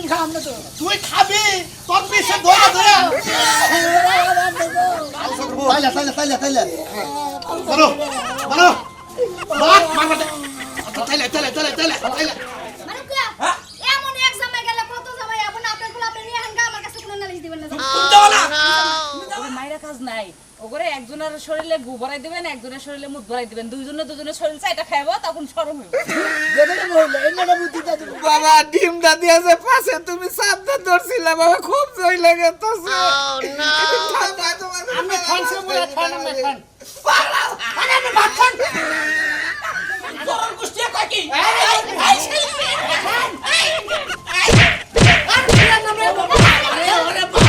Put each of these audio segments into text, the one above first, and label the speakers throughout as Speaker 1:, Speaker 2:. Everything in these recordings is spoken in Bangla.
Speaker 1: এতদিন খাওয়াম না তো।
Speaker 2: তুই খাবি তোর পিছে ধরে ধরে।
Speaker 3: তাইলে তাইলে তাইলে তাইলে।
Speaker 2: মারো মারো মার মার মার তাইলে তাইলে তাইলে তাইলে তাইলে।
Speaker 4: মানে কি? এমন এক সময় গেলে কত সময় এখন আপনারগুলো আপনি নিয়ে আনগা আমার কাছে কোনো নালিশ দিবেন না
Speaker 5: ওই মায়েরা কাজ নাই ওগরে একজনের শরীরে গু ভরাই দিবেন একজনের শরীরে মুখ ভরাই দিবেন দুইজনে দুজনের শরীর চাইটা খাইবো তখন সরম হইব
Speaker 6: বাবা ডিম দাদি আছে পাশে তুমি সাবধান ধরছিলে বাবা খুব জয় লাগে তো
Speaker 1: আমি খানছে বলে খান আমি খান
Speaker 2: ওই সত্য কথা কর তন্দকে কেরা কেরা ছিল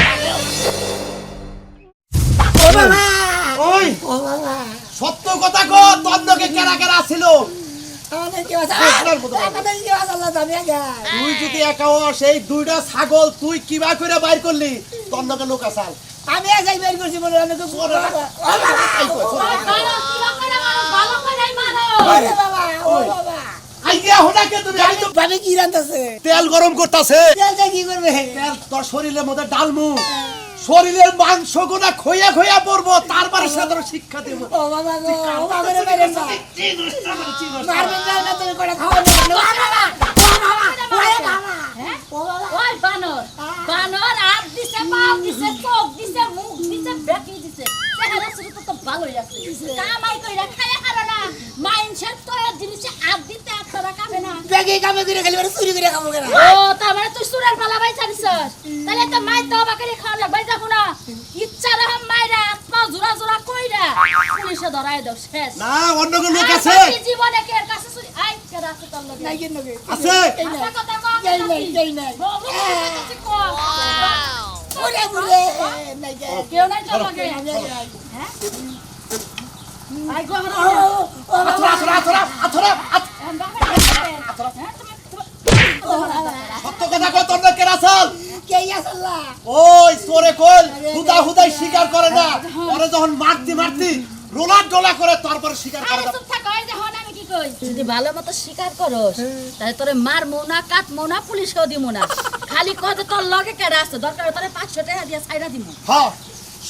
Speaker 1: আমাদের কি আছে
Speaker 2: আপনার মতো বাবা।
Speaker 1: আমাদের কি আছে আল্লাহ জানি আগে
Speaker 2: তুই যদি একা সেই দুইটা ছাগল তুই কিবা করে বাইর করলি তন্দকে লোক আসাল
Speaker 1: আমি করছি বলে
Speaker 4: করে
Speaker 2: তেল গরম করতেছে
Speaker 1: তেলটা কি করবে
Speaker 2: তেল তোর শরীরের মধ্যে ডালমু শরীরের মাংস গোনা খইয়া খইয়া পড়ব তারপরে সাধারণ শিক্ষা দেব
Speaker 1: মারবেন না তুমি করে খাওয়া না ও বাবা ও বাবা ওরে বাবা ও বাবা
Speaker 4: ওই বানর। বানর হাত দিছে পাও দিছে চোখ দিছে মুখ দিছে বেকি দিছে। চেহারা শুরু তো ভালোই আছে। কামাই কইরা খায়া খারো না। মাইন্ডসেট তো এর জিনিসে হাত দিতে আপনারা খাবে না।
Speaker 1: বেগে কামে করে খালি মানে চুরি করে খাব কেন?
Speaker 4: ও তার মানে তুই সুরের পালা বাই জানিছস তাহলে তো মাই তো বাকারি খাওয়া লাগবে যাব না। ইচ্ছা রহম মাইরা আত্মা জোড়া জোড়া কইরা পুলিশে ধরাই দাও শেষ।
Speaker 2: না অন্য কোনো লোক আছে?
Speaker 4: জীবনে কে এর কাছে চুরি আই আছে তোর লগে
Speaker 1: নাই কেন
Speaker 2: আছে?
Speaker 1: এই
Speaker 4: কথা কও
Speaker 1: এই নাই এই নাই
Speaker 4: বাবু কাছে কও
Speaker 1: ওরে বুড়ে নাই গে
Speaker 4: কেউ নাই তোর লগে হ্যাঁ আই গো আমার
Speaker 2: আথরা আথরা আথরা আথরা সত্য কথা কর তোর কেরা আসাল ওই তোরে কল হুদা হুদাই স্বীকার করে না। ওরে যখন মারতি মারতি, রোলার ডোলা করে তারপরে স্বীকার করে
Speaker 4: কি যদি ভালো মতো স্বীকার করস তাহলে তোরে মার মোনা কাট মোনা পুলিশকেও দিমু না। খালি কত তোর লগে কেডা আছে দরকার তোরে 500 টাকা দিয়া দিমু।
Speaker 2: হ্যাঁ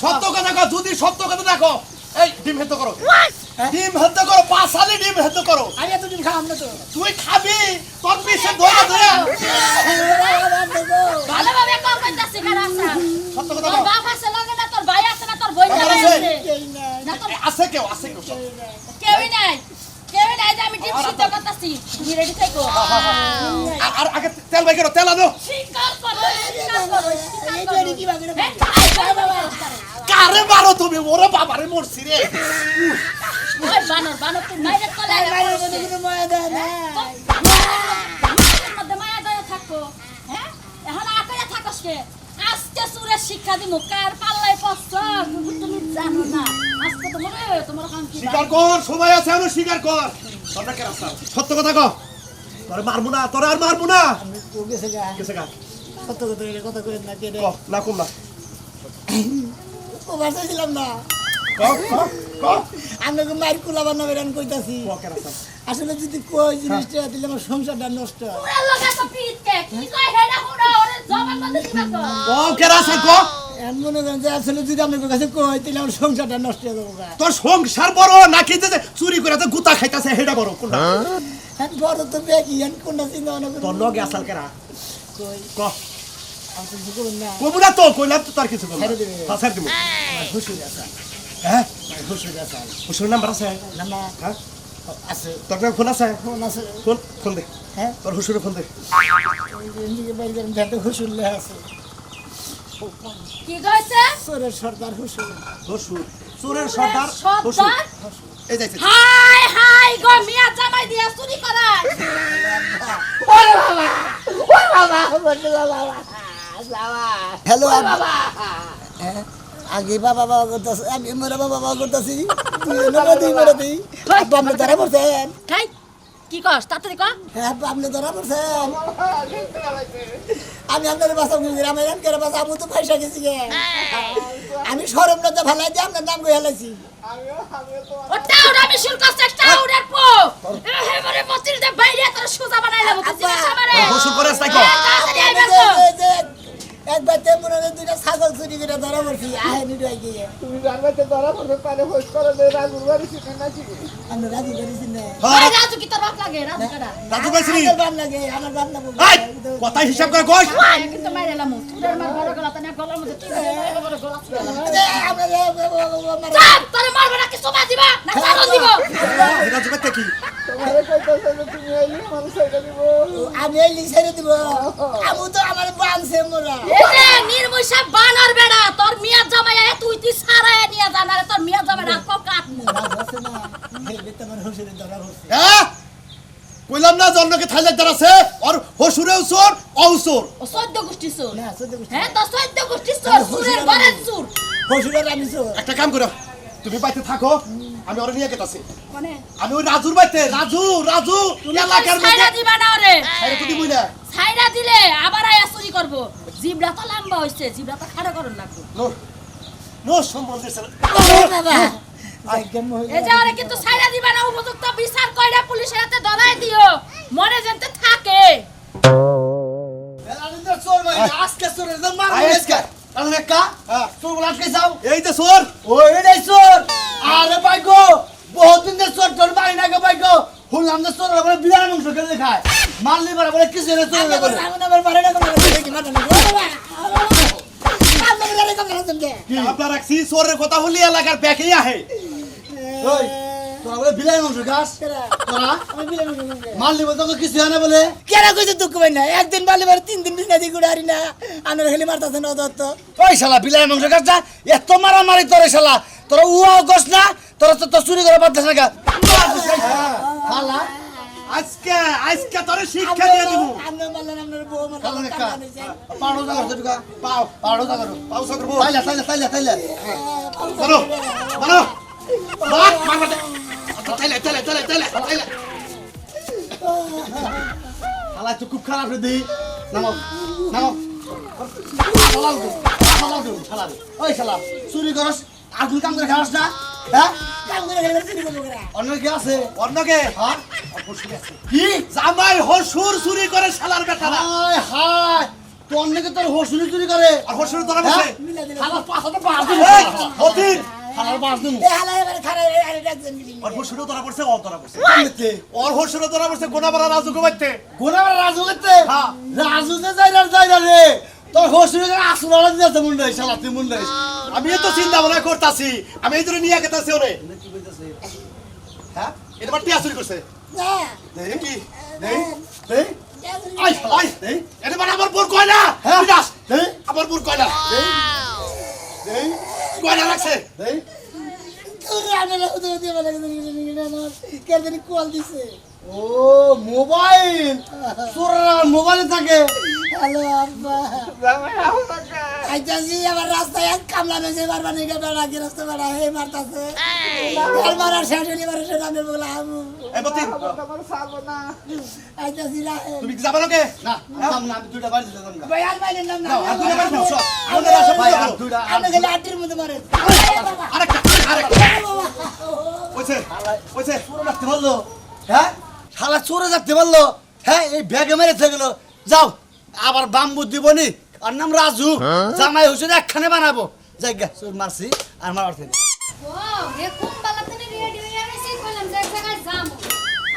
Speaker 2: সত্য কথা কর যদি সত্য কথা দেখো এই ডিম হেদ্দ করো। ডিম হেদ্দ করো পাঁচালি ডিম হেদ্দ করো।
Speaker 1: আমি এতদিন খাওয়াম না তো।
Speaker 2: তুই খাবি তোর পিছে ধরে ধরে
Speaker 4: ভালোভাবে কম কইতাছি কেডা আছে
Speaker 2: সত্য কথা কর
Speaker 4: বাপ আছে লগে না তোর ভাই আছে না তোর বোন
Speaker 2: আছে।
Speaker 4: আছে? না
Speaker 2: আছে কেউ আছে কেউ
Speaker 4: কেউই নাই। তুমি
Speaker 2: আর- আগে তেল বাই করো তেল আনো
Speaker 4: করো হ্যাঁ,
Speaker 2: মারো তুমি ওরে বাবারে মরছি রে
Speaker 4: বানর বানর তুই মাইরে তলে
Speaker 1: বাইরের মধ্যে কোনো ময়া দেয় না
Speaker 4: মায়ের মধ্যে মায়া দয়া থাকো হ্যাঁ এখন আকারে থাকস কে আজকে সুরের শিক্ষা দিমু কার পাল্লাই পড়ছ? তুমি জানো না। আজকে তোমার তোমার কাম কি
Speaker 2: স্বীকার কর সময় আছে আমি স্বীকার কর। তোমরা কে রাস্তা সত্য কথা কর তোরে মারবো না তোরে আর মারবো না।
Speaker 1: গেছে গা। করে কত করে না কে রে?
Speaker 2: না কম না?
Speaker 1: ও বাসা ছিলাম না।
Speaker 2: ক ক ক।
Speaker 1: আমি মায়ের কুলা বানাবে রান কইতাছি। আসলে যদি কই জিনিসটা দিলে আমার সংসারটা নষ্ট হয়।
Speaker 4: লগা তো পিট কে?
Speaker 1: এমন যে আসলে যদি আপনার কাছে কই তাহলে আমার সংসারটা নষ্ট হয়ে যাব।
Speaker 2: তোর সংসার বড় নাকি যে চুরি করে তো গুতা খাইতাছে হেডা বড় কোনটা?
Speaker 1: হ্যাঁ বড় তো বেকি হ্যাঁ কোনটা চিন্তা করে
Speaker 2: তোর লগে আসাল কেরা?
Speaker 1: কই?
Speaker 2: ক।
Speaker 1: আমি তো
Speaker 2: কইলাম তো তার কিছু বল
Speaker 1: ছেড়ে দিবে।
Speaker 2: ফাসার দিব।
Speaker 1: হুসুর আছে।
Speaker 2: হ্যাঁ?
Speaker 1: হুসুর আছে।
Speaker 2: হুসুর নাম্বার আছে?
Speaker 1: না না
Speaker 2: হ্যাঁ?
Speaker 1: আছে।
Speaker 2: তোর কাছে ফোন আছে?
Speaker 1: ফোন আছে।
Speaker 2: ফোন ফোন দে।
Speaker 1: হ্যাঁ?
Speaker 2: তোর হুসুরে ফোন দে।
Speaker 1: ওই বাইরে করেন যাতে হুসুর লেখা আছে।
Speaker 4: কি কইছে?
Speaker 1: সোরের সর্দার হুসুর।
Speaker 2: হুসুর। চোরের সর্দার হুসুর। এই যাইছে।
Speaker 4: হাই হাই গো মিয়া জামাই দিয়া চুরি করায়
Speaker 1: হ্যালো আগে বাবা বাবা করতেছে আমি মরে বাবা বাবা করতেছি। তুই মেরে দিই আব্বা আপনি ধরা পড়ছেন
Speaker 4: খাই কি কস তাড়াতাড়ি ক।
Speaker 1: হ্যাঁ আব্বা আপনি ধরা পড়ছেন আমি আপনার বাসা গুলি আমি রান করে বাসা আমি তো পয়সা গেছি গে। আমি সরম লজ্জা ভালাই দিয়ে আপনার নাম কই হেলাইছি
Speaker 4: ও টাউডা আমি কষ্ট টাউডার পো। এ হে মরে মতির দে বাইরে তোর সুজা বানাইলাম তুই আমারে?
Speaker 2: করে ক
Speaker 7: একবার তে মনে হয় দুইটা ছাগল চুরি করে ধরা পড়ছি আহে নিডাই গিয়ে।
Speaker 6: তুমি জানবে ধরা পড়বে পারে হোস করে দে রাজুর বাড়ি শিখে না শিখে
Speaker 7: আমরা রাজি করেছি না
Speaker 2: হ্যাঁ,
Speaker 4: রাজু কি তোর লাগে? রাজু কাটা
Speaker 2: রাজু
Speaker 7: আমার বাপ লাগে আমার বাপ না
Speaker 2: এই, কথাই হিসাব করে কই
Speaker 4: কিন্তু মাইরে এলাম তোর মার বড় গলা তানে গলার মধ্যে তুই বড় গলা
Speaker 7: আমরা
Speaker 4: চাপ তোরে মারবে না কিছু মা দিবা? না চারণ দিব।
Speaker 2: জুগাতে কি?
Speaker 6: তোমারে কইতাছে তুমি আইলি মানুষ এটা দিব।
Speaker 7: আমি এই লিখে দিব। আমি তো আমার বানছে মোরা।
Speaker 4: নির্মুষা বানর বেড়া তোর মিয়া জামাই আয় তুই তুই সারায় নিয়ে জানারে তোর মিয়া জামাই রাখ
Speaker 2: হ্যাঁ কইলাম না জন্মকে থাইলে দাঁড়াছে আর হসুরেও চোর অউচোর
Speaker 4: ও সদ্য গোষ্ঠী চোর।
Speaker 7: না সত্যি বলছি
Speaker 4: হ্যাঁ তো সদ্য গোষ্ঠী চোর সুরের ঘরের চোর।
Speaker 7: হোসেনের আমি চোর।
Speaker 2: একটা কাম করো তুমি বাইতে থাকো আমি ওরে নিয়ে গেতাছি।
Speaker 4: মানে?
Speaker 2: আমি ওই রাজুর বাইতে রাজু রাজু এলাকার মধ্যে
Speaker 4: দিবা না ওরে?
Speaker 2: আরে তুই বুঝলে
Speaker 4: ছাইরা দিলে আবার আয়া চুরি করব। তো লম্বা হইছে তো খাড়া করন লাগবে।
Speaker 2: নো নো সম্বন্ধে
Speaker 7: বাবা।
Speaker 4: এই যে ওরে কিন্তু ছাইরা দিবা না উপযুক্ত বিচার কইরা পুলিশের হাতে ধরাই দিও। যেতে থাকে।
Speaker 3: চোর ভাই আজকে চোর একদম মার আজকে। তাহলে কা চোর বলে যাও।
Speaker 2: এই যে চোর।
Speaker 3: ওই এটাই চোর। আরে ভাই গো বহুত দিন ধরে চোর তোর বাড়ি না গো ভাই গো শুনলাম যে চোর বলে বিরাট মাংস খেলে খায়। মারলি পারে বলে কিছু না চোর বলে
Speaker 2: আপনার রাখছি চোরের কথা হলি এলাকার ব্যাকে আহে।
Speaker 3: ওই তোরা বলে বিলাই মাংস খাস? তোরা? মারলি বলে তোকে কিছু হয় না বলে?
Speaker 7: কেন কইছে দুঃখ পাই না? একদিন বালি বারে তিন দিন বিনা দিয়ে গুড়ারি না। আনার খেলে মারতাছে না দত্ত
Speaker 3: ওই শালা বিলাই মাংস খাস এত মারামারি তোরে শালা। তোরা উয়াও গছ না তোরা তো তো চুরি করে না শালা
Speaker 2: আজকে আজকে তোরে শিক্ষা দিয়ে দিব।
Speaker 7: আমরা বললেন আপনার বউ আমার
Speaker 3: শালা দেখা পাড়ো জায়গা তুই
Speaker 2: পাও
Speaker 3: পাড়ো জায়গা
Speaker 2: পাও সব করব।
Speaker 3: তাইলে তাইলে তাইলে তাইলে।
Speaker 2: মার মার মার তাইলে তাইলে তাইলে তাইলে তাইলে।
Speaker 3: শালা তো খুব খারাপ রে দেহি নামো নামো। শালা তো শালা তো শালা ওই শালা চুরি করস। তুই কাম করে খাস না? হ্যাঁ?
Speaker 7: কাম করে খেলে চুরি করব
Speaker 3: অন্য কি আছে?
Speaker 2: অন্যকে
Speaker 3: হ্যাঁ? কি?
Speaker 2: জামাই হসুর চুরি করে শালার বেটারা।
Speaker 3: হায় হায় তো অন্যকে তোর হসুরি চুরি করে?
Speaker 2: আর হসুর তোরা বসে?
Speaker 7: মিলা দিলে।
Speaker 3: শালা পাঁচটা বাস দিন
Speaker 2: এই, অতীন
Speaker 3: শালার বাস দিন
Speaker 7: এ হালা এবারে খারাপ আরে ডাকছেন কি
Speaker 2: আর হসুরও তোরা বসে অল তোরা বসে।
Speaker 3: কেমনেতে
Speaker 2: ওর হসুরও তোরা বসে গোনাবাড়া রাজু
Speaker 3: গোনাবার রাজু করতে
Speaker 2: হ্যাঁ।
Speaker 3: রাজু যে রে। তোর হসুরি করে আসল আলাদা দিয়েছে মুন্ডাই শালা তুই মুন্ডাই
Speaker 2: আমি তো চিন্তা ভাবনা করতাছি। আমি এই জন্য নিয়ে গেতাছি ওরে। হ্যাঁ? এটা টিয়া চুরি করছে।
Speaker 7: না।
Speaker 2: দেই কি?
Speaker 3: দেই? দেই?
Speaker 2: আই আই দেই। এটা মানে আমার বোর কয় না
Speaker 3: হ্যাঁ।
Speaker 2: বিকাশ
Speaker 3: দেই।
Speaker 2: আমার বোর কয় না
Speaker 3: দেই।
Speaker 2: কয় না রাখছে
Speaker 3: দেই।
Speaker 7: তোরে আমি না উদে উদে বলে কে জানি কল দিছে।
Speaker 3: ও মোবাইল? মোবাইলে থাকে।
Speaker 7: হ্যালো আব্বা। আইতাছি আবার রাস্তায় এক কামলা নিয়ে বেড়া হে মারতাছে। আর মারার শেষ হলি মারার শেষ আমি বললাম।
Speaker 2: এই মতিন!
Speaker 6: তোমার সারবো না।
Speaker 7: আইতাছি না
Speaker 2: তুমি কি যাবে লোকে
Speaker 3: না না আমি দুইটা বাড়ি দিতে যাব
Speaker 7: ভাই আর বাইরের নাম না
Speaker 2: আর দুইটা বাড়ি দাও, সব। আমাদের আসো,
Speaker 3: ভাই
Speaker 2: ভাই,
Speaker 3: আর দুইটা
Speaker 7: আমি গেলে আটির মধ্যে মারে।
Speaker 2: আরেকটা আরেকটা। কইছে কইছে
Speaker 3: চোরে রাখতে পারল হ্যাঁ? শালা চোরে রাখতে পারল হ্যাঁ এই ব্যাগে মেরে গেলো। যাও আবার বাম্বু দিবনি আর নাম রাজু। জামাই হুসেন একখানে বানাবো। যাই গা চোর মারছি আর মারার থেকে
Speaker 8: ও হে কোন বালাতে রেডি হয়ে গেছি কইলাম যে এক জায়গায়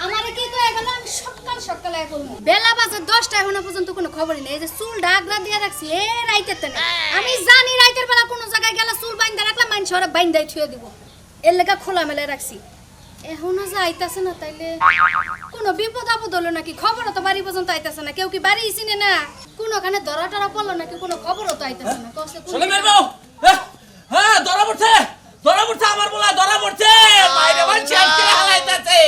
Speaker 8: আমারে কি কয়ে গেল? আমি সকাল সকালে করব। বেলা বাজে দশটা এখনও পর্যন্ত কোনো খবরই নেই। যে চুল ডাগরা দিয়ে রাখছি এ রাইতের তেনে আমি জানি রাইতের বেলা কোনো জায়গায় গেলে চুল বাইন্দা রাখলাম মানুষ ওরা বাইন্দাই থুয়ে দিব। এর লেগা খোলা মেলে রাখছি। এখনও যে আইতাছে না তাইলে? কোনো বিপদ আপদ হলো নাকি? খবরও তো বাড়ি পর্যন্ত আইতাছে না। কেউ কি বাড়ি চিনে না? কোনোখানে ধরা টরা পড়ল নাকি কোনো খবরও তো আইতাছে না? কষ্ট
Speaker 5: চলে মেরবো হ্যাঁ, ধরা পড়ছে ধরা পড়ছে আমার বলা ধরা পড়ছে। বাইরে বাড়ছে আজকে হালাইতাছে।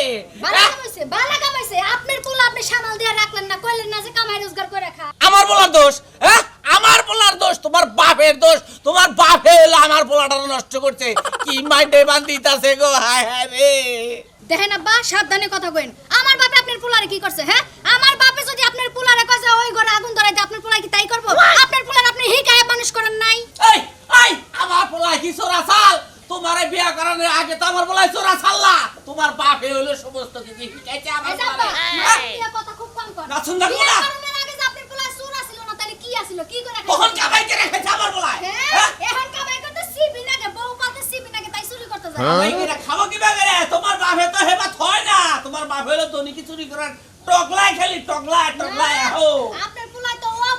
Speaker 8: বালা কামাইছে বালা কামাইছে। আপনার পোলা আপনি সামাল দিয়ে রাখলেন না কইলেন না যে কামাই রোজগার করে খা।
Speaker 5: আমার বলার দোষ হ্যাঁ আমার বলার দোষ তোমার বাপের দোষ তোমার বাপে হলো আমার পোলাটা নষ্ট করছে। কি মাইন্ডে বান্দিতাছে গো হায় হায় রে।
Speaker 8: দেখেন আব্বা সাবধানে কথা কইন। আমার বাপে আপনার পোলারে কি করছে হ্যাঁ? আমার বাপে যদি আপনার পোলারে কয় যে ওই ঘরে আগুন ধরাইতে আপনার পোলা কি তাই করব? আপনার পোলার আপনি হিকায় মানুষ করেন নাই।
Speaker 5: এই এই আমার পোলা কি চোরা চাল? তোমার বিয়া করানোর আগে তো আমার বলাই চোরা চাল্লা তোমার বাপে হলো সমস্ত কিছু শিখাইছে আমার
Speaker 8: এই যে আব্বা
Speaker 5: পোলারে।
Speaker 8: মার দিয়ে কথা খুব কম কর
Speaker 5: না, পারব
Speaker 8: বিয়ে আগে যে আপনার ছিল না তাহলে কি করে খাইছিল?
Speaker 5: কামাই করে আমার
Speaker 8: হ্যাঁ
Speaker 5: হ্যাঁ?
Speaker 8: এখন কামাই করতে সিবি বউ পাতে সিবি তাই চুরি করতে যায়।
Speaker 5: কামাই করে খাব কি বাগারে তোমার বাপে তো হেবাত হয় না। তোমার বাপ হলো ধনিকি চুরি করার? টকলাই খালি টকলাই টকলাই আহো।
Speaker 8: আপনার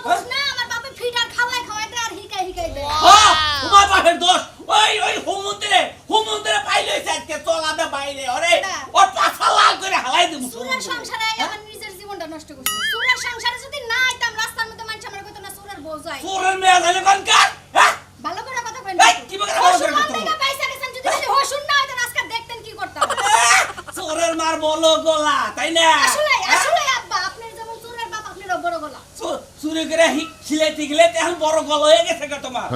Speaker 8: বুঝ না আমার বাপে ফিটার খাওয়াই খাওয়াই আর হিকাই হিকাই দেয়।
Speaker 5: হ্যাঁ, তোমার বাপের দোষ। ওই ওই হুমন্দিরে হুমন্দিরে পাইলে আজকে। চলাবে বাইরে ওরে। ওর পাছা লাল করে হালাই দেবো।
Speaker 8: সুরের সংসারে আমার নিজের জীবনটা নষ্ট করছি। সুরের সংসারে যদি না আইতাম রাস্তার মধ্যে মানুষ আমার কইতো না সুরের বউ যায়।
Speaker 5: চোরের মেয়ে হলে কোনকার হ্যাঁ?
Speaker 8: ভালো করে কথা কইন।
Speaker 5: এই, কি বলে ভালো করে কথা
Speaker 8: পয়সা গেছেন যদি খালি হসুন না হইতেন আজকে দেখতেন কি করতাম?
Speaker 5: চোরের মার বলো গলা তাই না
Speaker 8: আসলে
Speaker 5: হ্যাঁ?
Speaker 8: আসলে আব্বা আপনার যেমন সুরের বাপ আপনারও বড় গলা
Speaker 5: চো- চুরি করে হি- খিলাইতে খিলাইতে এখন বড় গলা হয়ে গেছে গো তোমার।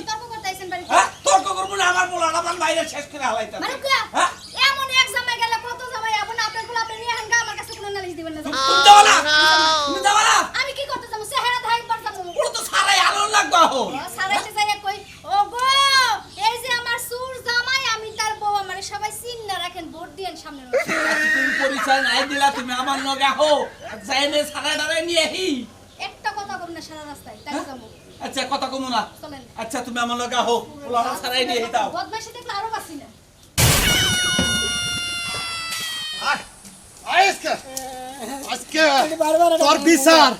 Speaker 8: তর্ক করতে আইছেন বাড়ি
Speaker 5: হ্যাঁ তর্ক করব না আমার বলো আমার বাইরে শেষ করে হালাইতে
Speaker 8: মানে
Speaker 5: হ্যাঁ?
Speaker 8: এমন এক জামাই গেলে কত জামাই আপন আপনারগুলো আপনি নিয়ে হাঙ্গা আমার কাছে কোনো নালিশ দিবেন না।
Speaker 5: তুমি যাব না তুমি যাব না
Speaker 8: আমি কি করতে যাব? চেহারা ধাই পর যাব?
Speaker 5: পুরো তো সারাই আলো লাগবে এখন।
Speaker 8: সারাইতে যাই কই ও গো এই যে আমার সুর জামাই আমি তার বউ আমার সবাই চিন না রাখেন ভোট দিয়েন সামনে
Speaker 5: তুমি পরিচয় নাই দিলা তুমি আমার লগে আহো। যাইনে সারা ডারে নিয়ে আহি
Speaker 8: একটা কথা কম না সারা রাস্তায় তাই যাব
Speaker 5: আচ্ছা কথা কমু না। আচ্ছা তুমি আমার লগে আহো। পোলাটা সারাই নিয়ে দাও
Speaker 8: বদমাইশি দেখলে আরও বাসি না।
Speaker 2: আজকে। আজকে তোর বিচার।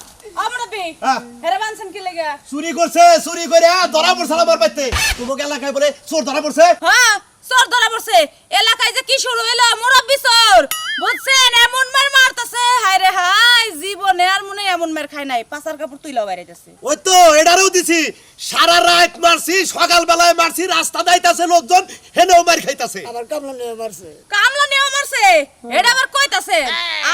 Speaker 4: আমরা বে
Speaker 2: হ্যাঁ।
Speaker 4: হেরে বানছেন কি লেগে?
Speaker 2: চুরি করছে চুরি করে ধরা পড়ছে আমার বাইতে তোমাকে এলাকায় বলে চোর ধরা পড়ছে।
Speaker 4: হ্যাঁ চোর ধরা পড়ছে। এলাকায় যে কি শুরু হইল? মুরব্বি চোর। বুঝছেন এমন মার মারতেছে। হায় রে হায় জীবনে আর মনে এমন মার খাই নাই। পাচার কাপড় তুইলাও বাইরেছে
Speaker 2: ওই তো এটারও দিছি। সারা রাত মারছি সকাল বেলায় মারছি রাস্তা দাইতাছে লোকজন হেনেও মার খাইতাছে।
Speaker 4: কামলা নিয়ে মারছে। এটা আবার কইতাছে?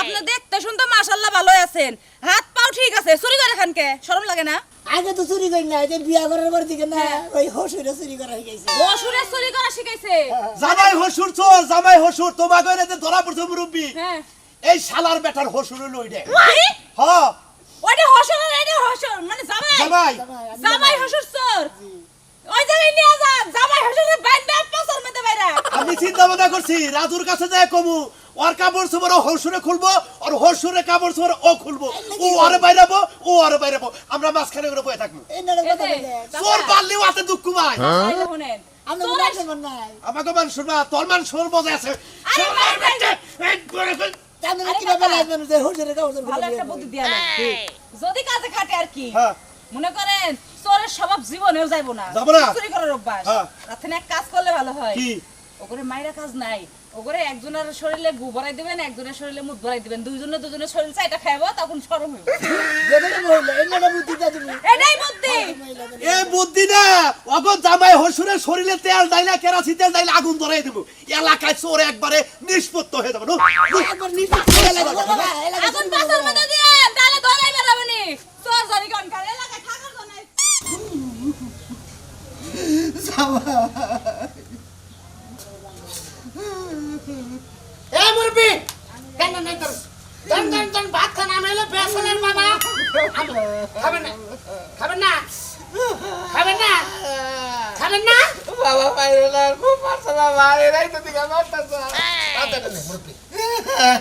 Speaker 4: আপনি দেখতে শুনতে মাশাআল্লাহ ভালো আছেন। হাত পাও ঠিক আছে চুরি করে খানকে শরম লাগে না?
Speaker 7: আগে তো চুরি করি না এই যে বিয়া করার পর দিকে না ওই হসুরে চুরি করা হয়ে গেছে
Speaker 4: অসুরে চুরি করা শিখাইছে।
Speaker 2: জামাই হসুর চোর জামাই হসুর তোমাকে এনে যে ধরা পড়ছে মুরব্বী।
Speaker 4: হ্যাঁ।
Speaker 2: এই শালার বেটার হসুর হলো ওইটা
Speaker 4: কি?
Speaker 2: হ।
Speaker 4: ওইটা হসর এটা হসর মানে জামাই।
Speaker 2: জামাই।
Speaker 4: জামাই হসর চোর। ওই জায়গায় নিয়ে যান জামাই হসরের বাইন্দা পাচার মধ্যে বাইরা।
Speaker 2: আমি চিন্তা ভাবনা করছি রাজুর কাছে যায় কমু ওর কাপড় চোপড় ও হসুরে খুলবো আর হসুরে কাপড় চোপড় ও খুলবো। ও আরে বাইরাবো ও আরে বাইরাবো। আমরা মাঝখানে করে বয়ে থাকব। চোর পারলেও হাতে দুঃখ
Speaker 7: মন নাই।
Speaker 2: আমাকে মান শুনবা তোর মান আছে।
Speaker 4: ভাই,
Speaker 2: বেটা, এই করে ফেল।
Speaker 7: আমি
Speaker 4: আরে
Speaker 7: কীভাবে
Speaker 4: বাবা।
Speaker 7: লাগবে যে হসুরে কাপড়
Speaker 4: ভালো একটা বুদ্ধি দিয়া যদি কাজে খাটে আর কি?
Speaker 2: হ্যাঁ।
Speaker 4: মনে করেন চোরের স্বভাব জীবনেও যাইবো না।
Speaker 2: যাব না?
Speaker 4: চুরি করার অভ্যাস।
Speaker 2: হ্যাঁ।
Speaker 4: এক কাজ করলে ভালো হয়।
Speaker 2: কি?
Speaker 4: ওগরে মাইরা কাজ নাই। ওগরে একজনের শরীরে গু ভরাই দিবেন একজনের শরীরে মুখ ভরাই দিবেন। দুইজনে দুজনের শরীর চাইটা খাইবো তখন সরম হইব। এটাই বুদ্ধি!
Speaker 2: এই বুদ্ধি না! অগো জামাই হসুরে শরীরে তেল ডাইলা কেরাসি তেল ডাইলা আগুন ধরাই দেবো। এলাকায় চোর একবারে নিষ্পত্ত হয়ে যাবে নো?
Speaker 7: একবার নিচে চলে লাগবে বাবা এলাকা
Speaker 4: মধ্যে দিয়ে তাহলে ধরাই বেরাবনি চোর জানি কোন কার এলাকায় থাকার জন্য।
Speaker 7: এই মুরবি কেন নাই তোর? দন দন দন ভাত খানা আমি বেসনের মামা খাবেন না খাবেন না খাবেন না খাবেন না।
Speaker 6: বাবা বাইরে না খুব মারছে বাবা এরাই তো দিকে মারতেছে।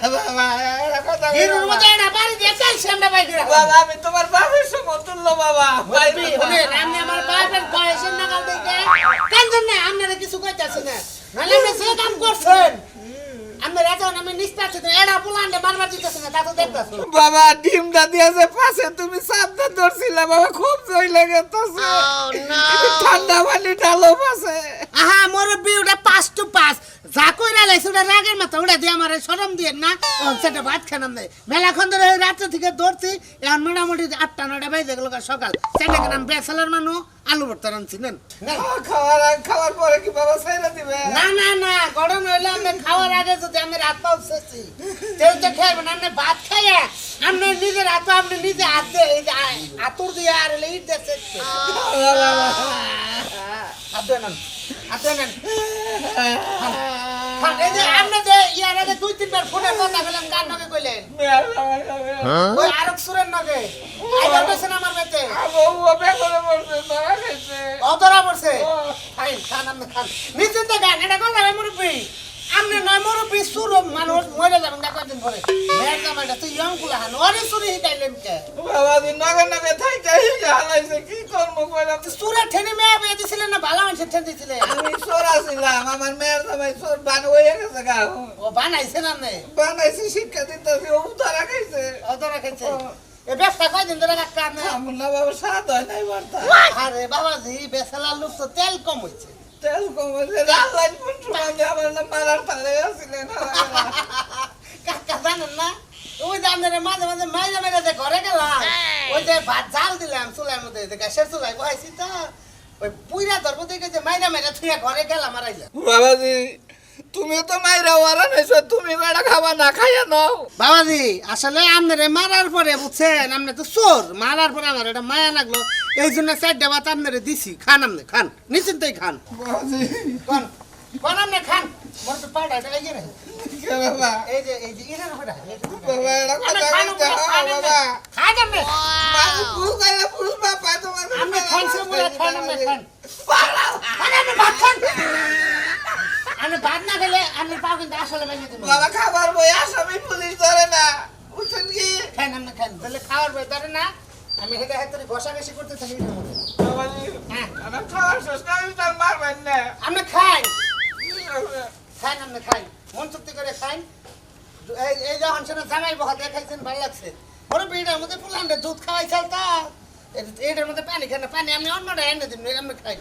Speaker 6: বাবা বাবা। বাবা আমি তোমার বাপের সমতুল্য বাবা
Speaker 7: আমি আমার বাপের বয়সের নাগাল দেখে। কান্দন না আপনারা কিছু কইতাছেন না? নাহলে আপনি যে কাম করছেন? আমি রাজা আমি নিষ্পাত এরা বুলান্ডে মারবার দিতেছেন না তা তো দেখতেছেন
Speaker 6: বাবা ডিমটা দিয়েছে পাশে তুমি ধরছিলে বাবা খুব জয় লেগেছে। ঠান্ডা পানি ঢালো পাশে।
Speaker 7: আহা যা কইরা লাইছে ওটা রাগের মাথা ওটা দিয়ে আমার সরম দিয়ে না। সেটা ভাত খানাম দেয় মেলাক্ষণ ধরে রাত্রে থেকে ধরছি এখন মোটামুটি আটটা নয়টা বাজে গেল সকাল। সেটা কেন বেসালার মানুষ আলু ভর্তা রাঁধছি নেন।
Speaker 6: খাওয়ার খাওয়ার পরে কি বাবা সাইরা দিবে?
Speaker 7: না না না গরম হইলে আমি খাওয়ার আগে যদি আমি রাত পাও শেষি কেউ তো খাইবেন আপনি ভাত খাইয়া আপনি নিজের হাত আপনি নিজে হাত দিয়ে আতুর দিয়ে আর ইট দিয়ে ধুয়ে নেন, ধুয়ে নেন। এই যে আপনি যে ইয়ার আগে দুই তিনবার ফোনে কথা বললাম গান নগে কইলেন? ওই আরব সুরের নগে আইবার পেছেন আমার বেতে অতরা খান আপনি খান নিশ্চিন্ত গান এটা করলাম মুরব্বী? আমনে নয় মোর বিশুর মানুষ মরে যাবেন না কয়দিন পরে মেয়ের জামাইটা তুই ইয়ংগুলা হান ওরে চুরি হিটাইলেন কে?
Speaker 6: বাবাজি নগে নগে থাইতে হিজা হালাইছে কি করব কইলাম
Speaker 7: চুরে ঠেনে মেয়ে বিয়ে দিছিলেন না ভালো মানুষের ঠেনে দিছিলেন?
Speaker 6: আমি চোরা ছিলাম আমার মেয়ের জামাই চোর বান হয়ে গেছে গা।
Speaker 7: ও বানাইছে না নে
Speaker 6: বানাইছি শিক্ষা দিতেছি ও উতারা খাইছে
Speaker 7: অত রাখেছে এ ব্যবসা কয়দিন ধরে রাখতে আপনি?
Speaker 6: আমার না বাবা স্বাদ হয় নাই বার্তা
Speaker 7: আরে বাবাজি বেসালার লোক তো তেল কম হয়েছে
Speaker 6: তেল কমেছে লাল লাইন পুন্টু আমি আমার না মারার তালে আসছিলেন
Speaker 7: কাকা জানেন না ওই যে আপনার মাঝে মাঝে মাইজা মেরে যে ঘরে গেলাম ওই যে ভাত জাল দিলাম চুলার মধ্যে গ্যাসের চুলাই বহাইছি তো ওই পুইরা ধরবো দেখে যে মাইরা মেরে থুয়া ঘরে গেলাম আর আইলাম
Speaker 6: বাবাজি তুমি তো মাইরা ওয়ারা নাইছো তুমি বেড়া খাবা না খাইয়া নাও।
Speaker 7: বাবাজি আসলে আপনারে মারার পরে বুঝছেন আপনি তো চোর। মারার পরে আমার এটা মায়া লাগল। এই জন্য চারটা ভাত আপনারে দিছি। খান আপনি খান। নিশ্চিন্তই খান।
Speaker 6: বাবাজি।
Speaker 7: খান খান আপনি খান। মোর তো পাউডার এটা এই যে রাখেন।
Speaker 6: কে বাবা?
Speaker 7: এই যে এই যে এটার উপরে।
Speaker 6: বাবা এটা কথা বলতে। বাবা?
Speaker 7: খান আপনি।
Speaker 6: বাবু ফুল গাইলে ফুল বাবা তোমার
Speaker 7: আপনি খান সে বলে খান খান। খান আপনি ভাত খান। আপনি ভাত না খেলে আপনি পাও কিন্তু আসলে ভেঙে দেবো।
Speaker 6: বাবা খাবার বই আসামি পুলিশ ধরে না। বুঝছেন কি?
Speaker 7: খান আপনি খান। তাহলে খাওয়ার বেতরে না আমি হেঁটে হেঁটে ঘষা ঘষি করতে থাকি হ্যাঁ।
Speaker 6: আমার খাওয়ার শেষ না আমি তার মারবেন না।
Speaker 7: আপনি খান খান আপনি খান মন চুক্তি করে খান এই যখন সেটা জামাই বহা দেখাইছেন ভালো লাগছে। বড় বিড়ার মধ্যে পুলান্ডে দুধ খাওয়াই চালতা এটার মধ্যে পানি খান পানি আপনি অন্যটা এনে দিন আপনি খাই।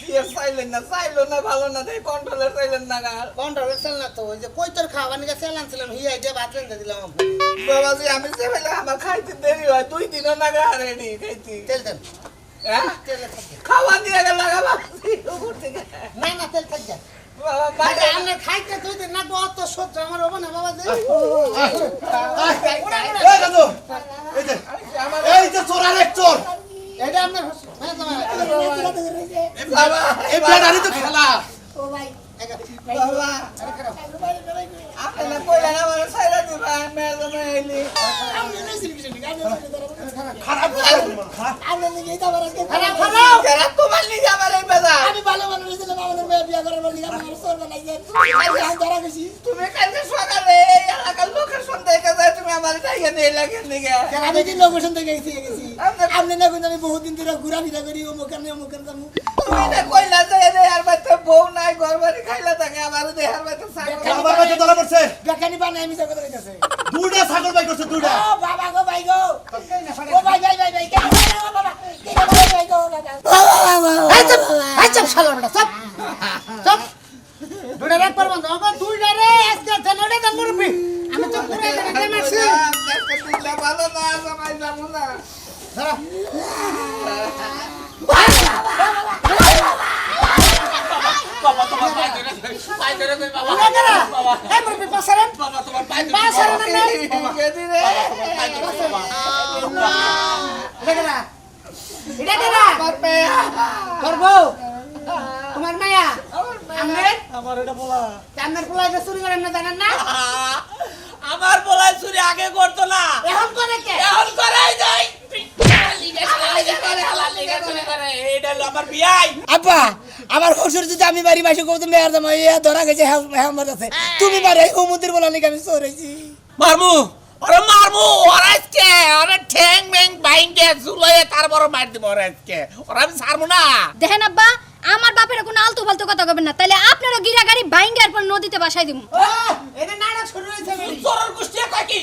Speaker 6: কি আর চাইলেন না? চাইলো না ভালো না তাই কন্ট্রোলে চাইলেন না গা
Speaker 7: কোনটা চাল না তো ওই যে কইতর খাওয়া নিকে চাল আনছিলাম হিয়াই দিয়ে ভাত রেঁধে দিলাম।
Speaker 6: বাবাজি আমি যে বেলা আমার খাইতে দেরি হয় দুই দিনও না গা রেডি খাইতে।
Speaker 7: তেল দেন।
Speaker 6: হ্যাঁ? খাওয়া দিয়ে গেল
Speaker 7: না না তেল থাকে মানে আপনি খাইতে না অত সহ্য আমার হবে না বাবা
Speaker 2: এই যে চোর আর চোর
Speaker 7: এটা আপনার হ্যাঁ তোমার
Speaker 6: বাবা
Speaker 2: এই বেড়ারই তো খেলা
Speaker 6: বাবা আপনি কইলেন আমার সাইরা দিবা মেয়ে জমে এলি
Speaker 2: খারাপ
Speaker 7: খারাপ খারাপ
Speaker 6: কেরা তোমার নিজে আমার এই বেদা তুমি কালকে সকালে এই এলাকার লোক সন্ধ্যায় কাছে তুমি আমার জায়গা নিয়ে লাগে
Speaker 1: আমি দিন লোকেশন থেকে গেছি গেছি আপনি না কোন আমি বহুদিন ধরে ঘোরাফেরা করি অমুকের নেই অমুকের যাব।
Speaker 6: তুমি না কইলা যে রে আর বাচ্চা বউ নাই ঘর বাড়ি খাইলা থাকে আমার দেহার বাচ্চা সাগর
Speaker 2: আমার কাছে ধরা পড়ছে
Speaker 1: বেকানি বানাই আমি কথা কইতাছে
Speaker 2: দুইটা ছাগল বাই করছে দুইটা।
Speaker 7: আমার
Speaker 6: মেয়ে আমার
Speaker 7: আমার এটা বলা। চান্দের পোলা এটা চুরি করেন না জানেন না?
Speaker 5: আমার বলাই চুরি আগে করতো না।
Speaker 7: এখন করে কে?
Speaker 5: এখন করাই যাই এইটা হলো আমার বিয়াই
Speaker 1: আব্বা আমার শ্বশুর যদি আমি বাড়ি বাসি করতে মেয়ার দাম ধরা গেছে হ্যাঁ আছে তুমি বাড়ি বলা নাকি আমি চোরেছি
Speaker 5: মারমু ওরে মারমু ওরা আজকে ওরে ঠ্যাং ম্যাং বাইঙ্গে ঝুলাইয়ে তারপর মার দিব ওরা আজকে। ওরা আমি ছাড়বো না।
Speaker 8: দেখেন আব্বা আমার বাপের কোনো আলতু ফালতু কথা কবেন না তাহলে আপনারও গিরা গাড়ি ভাঙ্গার পর নদীতে বাসাই দিব
Speaker 7: এদের নাড়া শুরু হয়েছে।
Speaker 5: তোর গোষ্ঠী কয় কি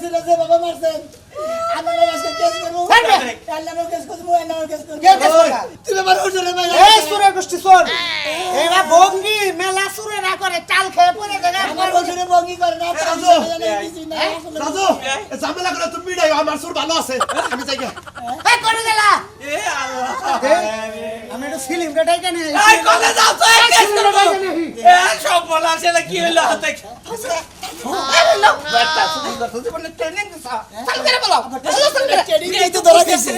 Speaker 1: শ্বশুর আছে বাবা মারছেন। আমার আজকে কেস করব।
Speaker 7: ছাড়বে।
Speaker 1: আল্লাহ আমার কেস করব আল্লাহ আমার কেস করব।
Speaker 7: কে কেস করবা?
Speaker 1: তুমি আমার শ্বশুরের মাইরা
Speaker 7: এই সুরের গোষ্ঠী চোর। এরা ভঙ্গি মেলা সুরে না করে চাল খেয়ে পড়ে দেবে
Speaker 1: আমার শ্বশুরের অঙ্গি করে না
Speaker 2: রাজু। রাজু। ঝামেলা করে তুমি মিডাই আমার সুর ভালো আছে। আমি যাই গিয়া।
Speaker 7: করে গেলা।
Speaker 5: এ আল্লাহ।
Speaker 7: আমি একটু ফিল্ম কাটাই কেন
Speaker 5: এই কলে যাও তো কেস করব এ সব বলা সেটা কি হইল হাতে
Speaker 1: গেছে